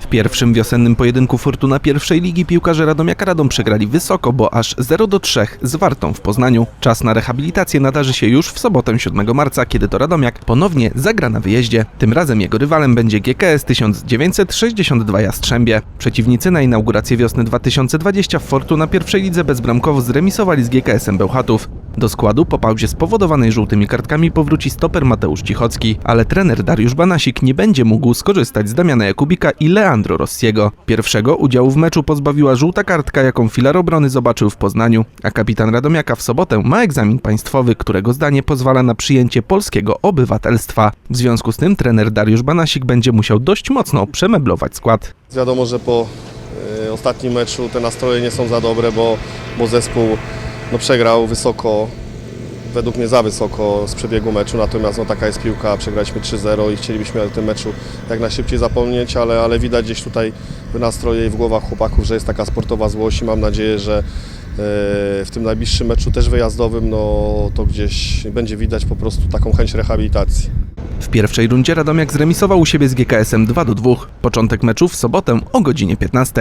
W pierwszym wiosennym pojedynku Fortuna pierwszej ligi piłkarze Radomiaka Radom przegrali wysoko, bo aż 0 do 3 z Wartą w Poznaniu. Czas na rehabilitację nadarzy się już w sobotę 7 marca, kiedy to Radomiak ponownie zagra na wyjeździe. Tym razem jego rywalem będzie GKS 1962 Jastrzębie. Przeciwnicy na inaugurację wiosny 2020 w Fortuna pierwszej lidze bezbramkowo zremisowali z GKS-em Bełchatów. Do składu po pauzie spowodowanej żółtymi kartkami powróci stoper Mateusz Cichocki, ale trener Dariusz Banasik nie będzie mógł skorzystać z Damiana Jakubika i Leandro Rossiego. Pierwszego udziału w meczu pozbawiła żółta kartka, jaką filar obrony zobaczył w Poznaniu, a kapitan Radomiaka w sobotę ma egzamin państwowy, którego zdanie pozwala na przyjęcie polskiego obywatelstwa. W związku z tym trener Dariusz Banasik będzie musiał dość mocno przemeblować skład. Wiadomo, że po y, ostatnim meczu te nastroje nie są za dobre, bo, bo zespół no, przegrał wysoko, według mnie za wysoko z przebiegu meczu, natomiast no, taka jest piłka, przegraliśmy 3-0 i chcielibyśmy o tym meczu jak najszybciej zapomnieć, ale, ale widać gdzieś tutaj w nastroje i w głowach chłopaków, że jest taka sportowa złość i mam nadzieję, że y, w tym najbliższym meczu też wyjazdowym, no to gdzieś będzie widać po prostu taką chęć rehabilitacji. W pierwszej rundzie Radomiak zremisował u siebie z GKS-em 2 do 2. Początek meczu w sobotę o godzinie 15.